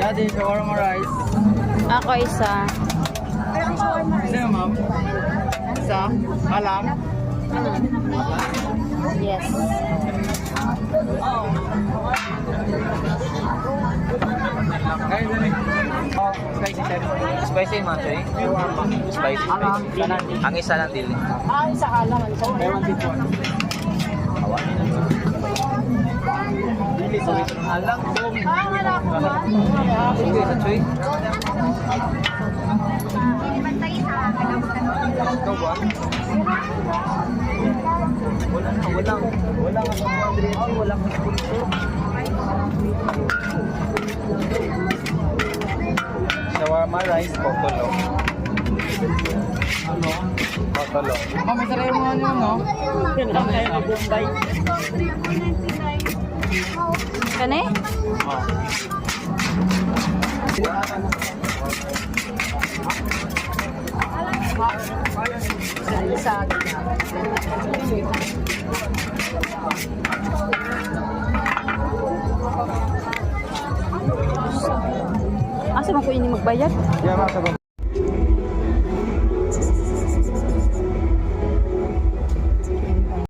Daddy, shawarma rice. Ako isa. Isa yun, ma'am? Isa? Alam? Yes. Ay, dali. Oh, spicy chef. Spicy man siya eh. Spicy, spicy. Ang isa lang dili. Ah, isa ka lang. Ewan sa wito ng alang. Ah, wala ko ba? Sige, sa choy. Ikaw ba? Wala na, wala. Wala nga sa Andrea. Wala nga sponsor. Shawarma rice, kokolo. Ano? Kokolo. Oh, sarili mo ano, no? Kani? Oh. Isa. Asa man ko ini magbayad? Yeah, masabog.